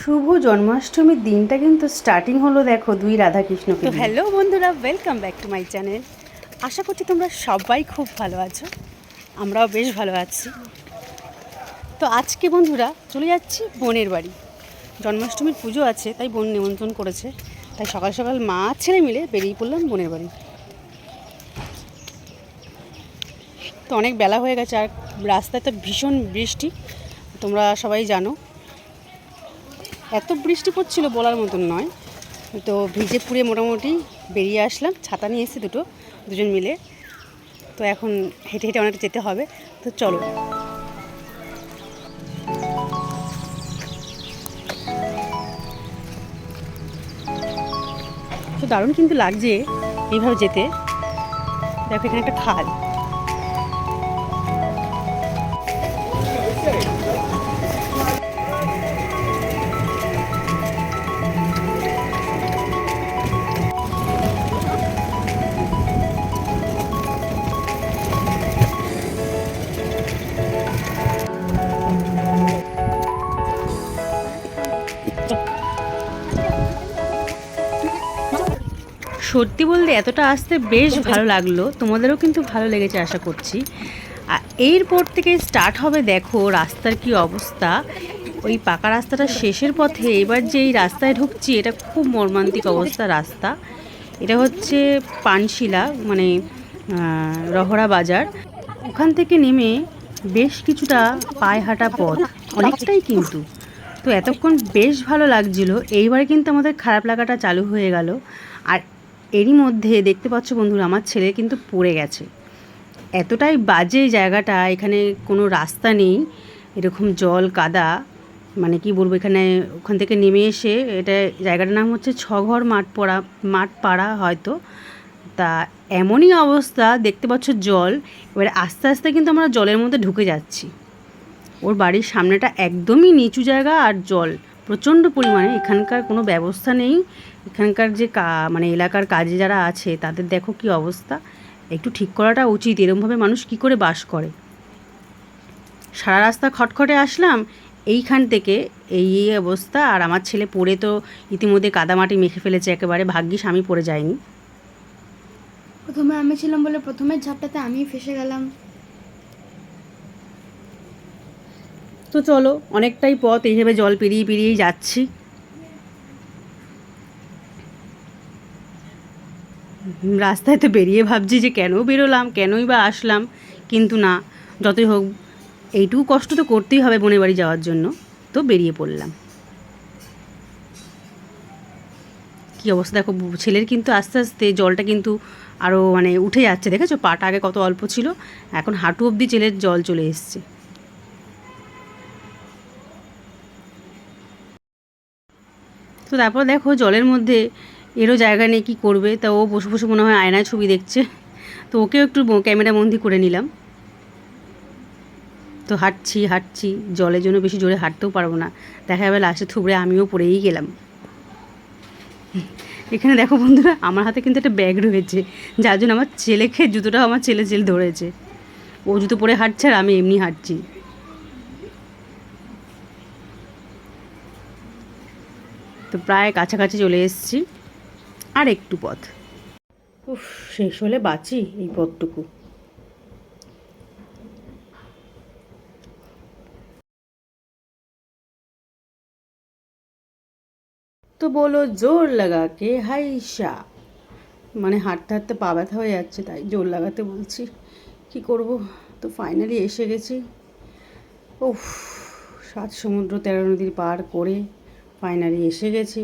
শুভ জন্মাষ্টমীর দিনটা কিন্তু স্টার্টিং হলো দেখো দুই রাধাকৃষ্ণকে তো হ্যালো বন্ধুরা welcome back to my channel আশা করছি তোমরা সবাই খুব ভালো আছো আমরাও বেশ ভালো আছি। তো আজকে বন্ধুরা চলে যাচ্ছি বোনের বাড়ি। জন্মাষ্টমীর পুজো আছে তাই বোন নিমন্ত্রণ করেছে। তাই সকাল সকাল মা ছেলে মিলে বেরিয়ে পড়লাম বোনের বাড়ি। তো অনেক বেলা হয়ে গেছে আর রাস্তায় তো ভীষণ বৃষ্টি তোমরা সবাই জানো। এত বৃষ্টি পড়ছিল বলার মতন নয়। তো ভিজে পুড়ে মোটামুটি বেরিয়ে আসলাম। ছাতা নিয়ে এসেছি দুটো, দুজন মিলে। তো এখন হেঁটে হেঁটে অনেকটা যেতে হবে। তো চলো। তো দারুণ কিন্তু লাগছে এইভাবে যেতে। দেখো এখানে একটা খাল। সত্যি বলতে এতটা আসতে বেশ ভালো লাগল। তোমাদেরও কিন্তু ভালো লেগেছে, আশা করছি। আর এরপর থেকে স্টার্ট হবে দেখো রাস্তার কি অবস্থা। ওই পাকা রাস্তাটা শেষের পথে, এবার যে এই রাস্তায় ঢুকছি, এটা খুব মর্মান্তিক অবস্থা রাস্তা। এটা হচ্ছে পানশিলা মানে রহরা বাজার। ওখান থেকে নেমে বেশ কিছুটা পায়ে হাঁটা পথ, অনেকটাই কিন্তু। তো এতক্ষণ বেশ ভালো লাগছিল। এইবার কিন্তু আমাদের খারাপ লাগাটা চালু হয়ে গেল। আর এরই মধ্যে দেখতে পাচ্ছ বন্ধুরা, আমার ছেলে কিন্তু পড়ে গেছে। এতটাই বাজে জায়গাটা, এখানে কোনো রাস্তা নেই, এরকম জল কাদা মানে কি বলব, এখানে ওখান থেকে নেমে এসে, এটা জায়গাটার নাম হচ্ছে ছঘর মাঠ পড়া, মাঠ পাড়া হয়তো। তা এমনই অবস্থা, দেখতে পাচ্ছ জল, এবারে আস্তে আস্তে কিন্তু আমরা জলের মধ্যে ঢুকে যাচ্ছি। ওর বাড়ির সামনেটা একদমই নিচু জায়গা আর জল প্রচণ্ড পরিমাণে, এখানকার কোনো ব্যবস্থা নেই। এখানকার যে কা মানে এলাকার কাজে যারা আছে, তাদের দেখো কি অবস্থা। একটু ঠিক করাটা উচিত, এরমভাবে মানুষ কি করে বাস করে। সারা রাস্তা খটখটে আসলাম, এইখান থেকে এই এই অবস্থা। আর আমার ছেলে পড়ে তো ইতিমধ্যে কাদামাটি মেখে ফেলেছে একেবারে, ভাগ্যিস আমি পড়ে যাইনি। প্রথমে আমি ছিলাম বলে প্রথমের ঝাপটাতে আমি ফেসে গেলাম। তো চলো, অনেকটাই পথ এইভাবে জল পেরিয়ে পেরিয়েই যাচ্ছি। রাস্তায় তো বেরিয়ে ভাবছি যে কেন বেরোলাম, কেনই বা আসলাম, কিন্তু না, যতই হোক, এইটুকু কষ্ট তো করতেই হবে বোনের বাড়ি যাওয়ার জন্য, তো বেরিয়ে পড়লাম। কি অবস্থা দেখো ছেলের কিন্তু আস্তে আস্তে জলটা কিন্তু আরও মানে উঠে যাচ্ছে, দেখেছ? পাটা আগে কত অল্প ছিল, এখন হাঁটু অবধি ছেলের জল চলে এসছে। তো তারপর দেখো জলের মধ্যে এরও জায়গা নেই কী করবে, তা ও বসে বসে মনে হয় আয়নায় ছবি দেখছে। তো ওকেও একটু ক্যামেরা বন্দি করে নিলাম। তো হাঁটছি হাঁটছি, জলের জন্য বেশি জোরে হাঁটতেও পারব না। দেখা যাবে লাস্টে থুবড়ে আমিও পড়েই গেলাম। এখানে দেখো বন্ধুরা, আমার হাতে কিন্তু একটা ব্যাগ রয়েছে, যার জন্য আমার ছেলেকে, জুতোটাও আমার ছেলে ছেলে ধরেছে। ও জুতো পরে হাঁটছে আর আমি এমনি হাঁটছি। তো প্রায় কাছাকাছি চলে এসেছি। আর একটু পথ। উফ, শেষ হলে বাঁচি এই পথটুকু। তো বলো, জোর লাগাকে হাইসা মানে হাঁটতে হাঁটতে পা ব্যথা হয়ে যাচ্ছে, তাই জোর লাগাতে বলছি। কি করব? তো ফাইনালি এসে গেছি। উফ, সাত সমুদ্র তেরো নদীর পার করে ফাইনালি এসে গেছি।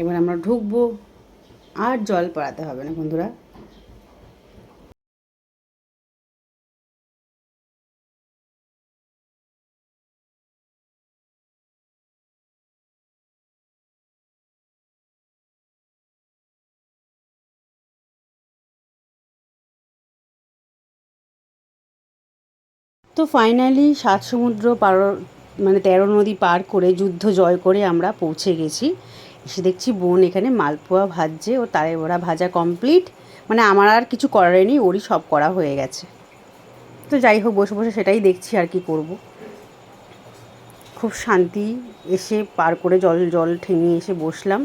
এবার আমরা ঢুকবো। আর জল পাড়াতে হবে না, বন্ধুরা। তো ফাইনালি সাত সমুদ্র পার মানে তেরো নদী পার করে যুদ্ধ জয় করে আমরা পৌঁছে গেছি। এসে দেখছি বোন এখানে মালপোয়া ভাজছে, ও তারে ওরা ভাজা কমপ্লিট মানে আমার আর কিছু করার নেই, ওরই সব করা হয়ে গেছে। তো যাই হোক, বসে বসে সেটাই দেখছি আর কি করব। খুব শান্তি, এসে পার করে জল জল ঠেঙিয়ে এসে বসলাম।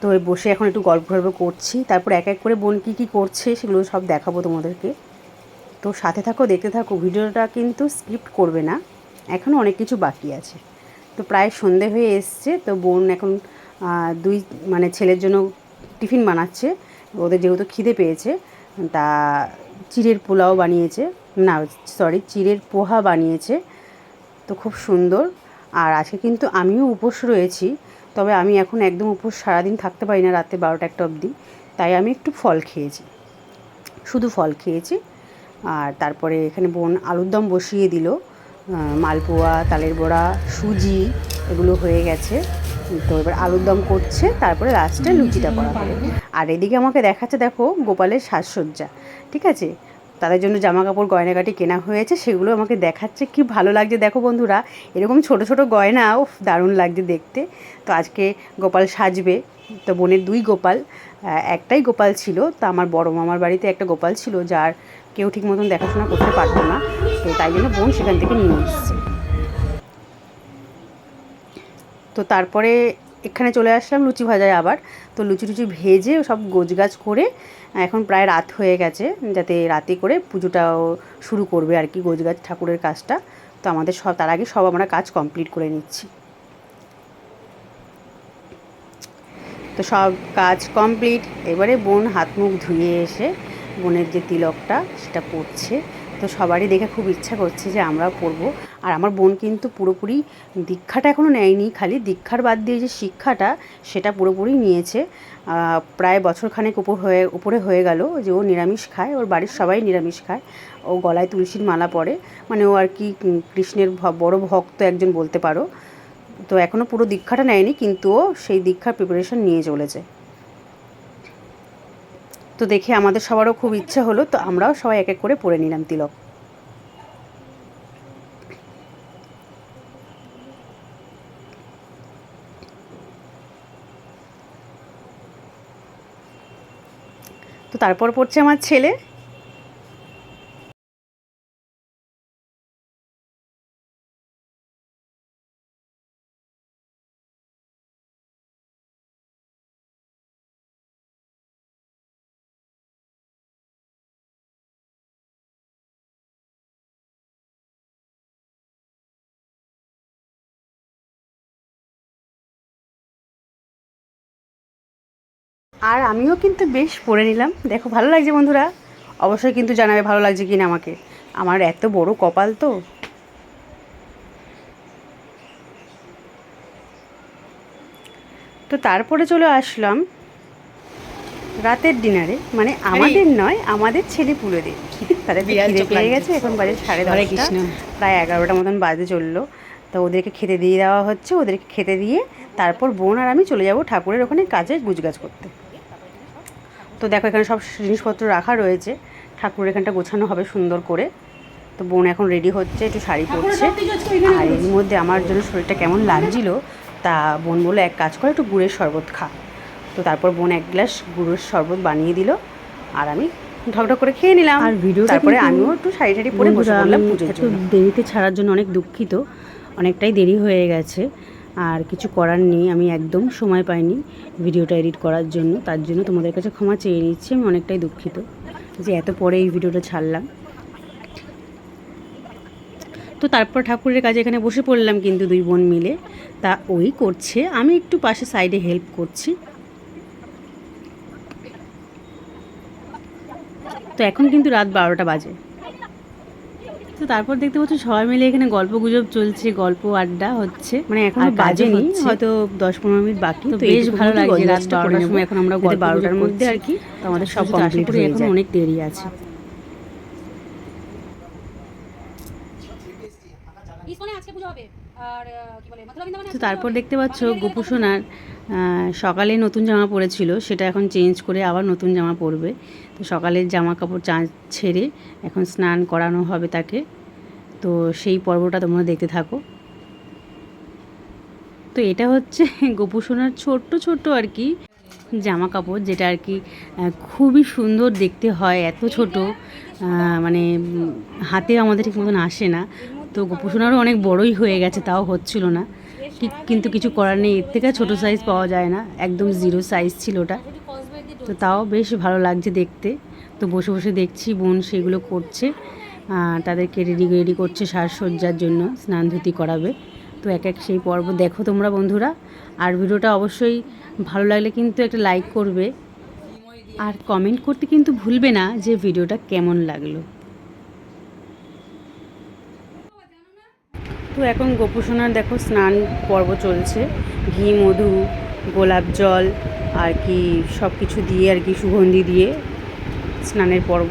তো বসে এখন একটু গল্প গল্প করছি। তারপর এক এক করে বোন কী কী করছে সেগুলো সব দেখাবো তোমাদেরকে। তো সাথে থাকো, দেখতে থাকো, ভিডিওটা কিন্তু স্কিপ করবে না। এখনও অনেক কিছু বাকি আছে। তো প্রায় সন্ধে হয়ে এসছে, তো বোন এখন দুই মানে ছেলের জন্য টিফিন বানাচ্ছে, ওদের যেহেতু খিদে পেয়েছে, তা চিড়ের পোলাও বানিয়েছে, না সরি চিড়ের পোহা বানিয়েছে, তো খুব সুন্দর, আর আজকে কিন্তু আমিও উপোস রয়েছি, তবে আমি এখন একদম উপোস সারাদিন থাকতে পারি না রাতে বারোটা একটা অবধি, তাই আমি একটু ফল খেয়েছি, শুধু ফল খেয়েছি, আর তারপরে এখানে বোন আলুর দম বসিয়ে দিল মালপোয়া, তালের বড়া, সুজি এগুলো হয়ে গেছে। তো এবার আলুর দম করছে, তারপরে লাস্টে লুচিটা করা হবে। আর এদিকে আমাকে দেখাচ্ছে, দেখো, গোপালের সাজসজ্জা, ঠিক আছে? তাদের জন্য জামা কাপড় গয়নাগাটি কেনা হয়েছে, সেগুলো আমাকে দেখাচ্ছে, কি ভালো লাগছে। দেখো বন্ধুরা, এরকম ছোট ছোট গয়না ও দারুণ লাগছে দেখতে। তো আজকে গোপাল সাজবে, তো বোনের দুই গোপাল একটাই গোপাল ছিল, তা আমার বড় মামার বাড়িতে একটা গোপাল ছিল, যার কেউ ঠিক মতন দেখাশোনা করতে পারতো না। তো তাই জন্য বোন সেখান থেকে নিয়ে এসছে। তো তারপরে এখানে চলে আসলাম লুচি ভাজায় আবার। তো লুচি টুচি ভেজে সব গোছগাছ করে, এখন প্রায় রাত হয়ে গেছে, যাতে রাতে করে পুজোটাও শুরু করবে আর কি গোছগাছ ঠাকুরের কাজটা। তো আমাদের সব, তার আগে সব আমরা কাজ কমপ্লিট করে নিচ্ছি। তো সব কাজ কমপ্লিট, এবারে বোন হাত মুখ ধুয়ে এসে বোনের যে তিলকটা, সেটা পড়ছে তো সবারই দেখে খুব ইচ্ছা করছে যে আমরাও পড়ব আর আমার বোন কিন্তু পুরোপুরি দীক্ষাটা এখনও নেয়নি, খালি দীক্ষার বাদ দিয়ে যে শিক্ষাটা সেটা পুরোপুরি নিয়েছে। প্রায় বছরখানেক উপর হয়ে, উপরে হয়ে গেল যে ও নিরামিষ খায়, ওর বাড়ির সবাই নিরামিষ খায়। ও গলায় তুলসীর মালা পরে মানে ও আর কি কৃষ্ণের বড় ভক্ত একজন বলতে পারো। তো এখনও পুরো দীক্ষাটা নেয়নি, কিন্তু ও সেই দীক্ষার প্রিপারেশন নিয়ে চলেছে। তো দেখে আমাদের সবারও খুব ইচ্ছা হলো, তো আমরাও সবাই এক এক করে পড়ে নিলাম তিলক। তো তারপর পড়ছে আমার ছেলে। আর আমিও কিন্তু বেশ পড়ে নিলাম। দেখো ভালো লাগছে বন্ধুরা? অবশ্যই কিন্তু জানাবে ভালো লাগছে কিনা আমাকে। আমার এত বড় কপাল তো। তো তারপরে চলে আসলাম রাতের ডিনারে। মানে আমাদের নয় আমাদের ছেলে পুলোদের তাদের খিদে পেয়ে গেছে এখন বাজে সাড়ে দশটা। প্রায় এগারোটা মতন বাজে চলল। তো ওদেরকে খেতে দিয়ে দেওয়া হচ্ছে ওদেরকে খেতে দিয়ে তারপর বোন আর আমি চলে যাব ঠাকুরের ওখানে কাজে গুজগাজ করতে। তো দেখো এখানে সব জিনিসপত্র রাখা রয়েছে। ঠাকুর এখানটা গোছানো হবে সুন্দর করে। তো বোন এখন রেডি হচ্ছে একটু শাড়ি পরছে। আর এর মধ্যে আমার জন্য শরীরটা কেমন লাগছিল তা বোন বলে এক কাজ করে একটু গুড়ের শরবত খা। তো তারপর বোন এক গ্লাস গুড়ের শরবত বানিয়ে দিল আর আমি ঢকঢক করে খেয়ে নিলাম। আর ভিডিও তারপরে আমিও একটু শাড়ি টাড়ি পরে বসে পড়লাম পুজোর জন্য। দেরিতে ছাড়ার জন্য অনেক দুঃখিত অনেকটাই দেরি হয়ে গেছে। আর কিছু করার নেই, আমি একদম সময় পাইনি ভিডিওটা এডিট করার জন্য, তার জন্য তোমাদের কাছে ক্ষমা চেয়ে নিচ্ছি, আমি অনেকটাই দুঃখিত যে এত পরে এই ভিডিওটা ছাড়লাম। তো তারপর ঠাকুরের কাজে এখানে বসে পড়লাম কিন্তু দুই বোন মিলে, তা ওই করছে, আমি একটু পাশে সাইডে হেল্প করছি। তো এখন কিন্তু রাত বারোটা বাজে। তো তারপর দেখতে পাচ্ছ সবাই মিলে এখানে গল্প গুজব চলছে গল্প আড্ডা হচ্ছে। মানে এখনও বাজেনি হচ্ছে। হয়তো দশ পনেরো মিনিট বাকি তো বেশ ভালো লাগছে রাত গজগাছটা বারোটার সময়। এখন আমরা গল্প বারোটার মধ্যে আর কি তো আমাদের সব কমপ্লিট হয়ে এখন যায়। অনেক দেরি আছে। তো তারপর দেখতে পাচ্ছ গোপুসোনার সকালে নতুন জামা পরেছিল, সেটা এখন চেঞ্জ করে আবার নতুন জামা পরবে। তো সকালের জামা কাপড় চা, ছেড়ে এখন স্নান করানো হবে তাকে। তো সেই পর্বটা তোমরা দেখতে থাকো। তো এটা হচ্ছে গোপুসোনার ছোট্ট ছোট্ট আর কি জামা কাপড়, যেটা আর কি খুবই সুন্দর দেখতে হয়, এত ছোট। মানে হাতে আমাদের ঠিক মতন আসে না। তো গোপুসোনারও অনেক বড়ই হয়ে গেছে, তাও হচ্ছিল না। কিন্তু কিছু করার নেই। এর থেকে ছোটো সাইজ পাওয়া যায় না। একদম জিরো সাইজ ছিল ওটা। তো তাও বেশ ভালো লাগছে দেখতে। তো বসে বসে দেখছি বোন সেগুলো করছে। তাদেরকে রেডি রেডি করছে সাজসজ্জার জন্য, স্নান ধুতি করাবে। তো এক এক সেই পর্ব দেখো তোমরা বন্ধুরা। আর ভিডিওটা অবশ্যই ভালো লাগলে কিন্তু একটা লাইক করবে। আর কমেন্ট করতে কিন্তু ভুলবে না যে ভিডিওটা কেমন লাগল। তো এখন গোপুসোনার দেখো স্নান পর্ব চলছে। ঘি, মধু, গোলাপ জল, আর কি সব কিছু দিয়ে আর কি সুগন্ধি দিয়ে স্নানের পর্ব।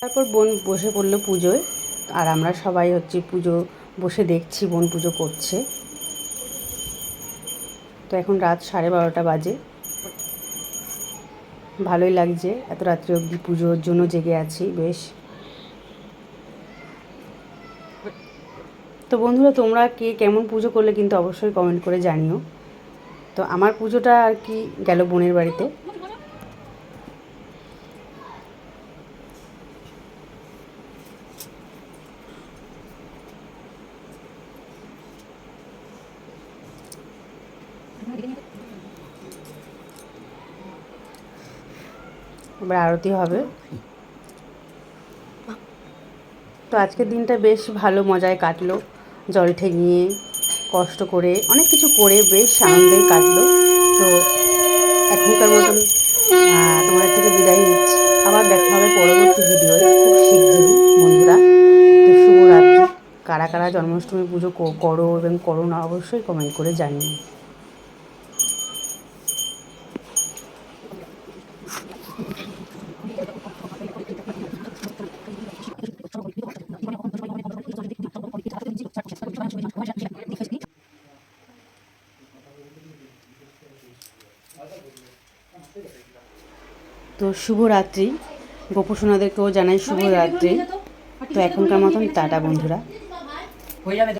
তারপর বোন বসে পড়ল পুজোয়। আর আমরা সবাই হচ্ছে পুজো বসে দেখছি, বোন পুজো করছে। তো এখন রাত সাড়ে বারোটা বাজে। ভালোই লাগছে, এত রাত্রি অবধি পুজোর জন্য জেগে আছি, বেশ। তো বন্ধুরা, তোমরা কে কেমন পুজো করলে কিন্তু অবশ্যই কমেন্ট করে জানিও। তো আমার পুজোটা আর কি গেল বোনের বাড়িতে। এবার আরতি হবে। তো আজকের দিনটা বেশ ভালো মজায় কাটলো। জল ঠেঙিয়ে কষ্ট করে, অনেক কিছু করে বেশ আনন্দেই কাটলো। তো এখনকার মতন তোমাদের থেকে বিদায় নিচ্ছি। আবার দেখা হবে পরবর্তী ভিডিওয়, খুব শিগগিরই, বন্ধুরা। তো শুভরাত্রি। কারা কারা জন্মাষ্টমী পুজো করো এবং করো না, অবশ্যই কমেন্ট করে জানিও। শুভরাত্রি। গোপসোনাদেরকেও জানাই শুভরাত্রি। তো। এখনকার মতন টাটা বন্ধুরা।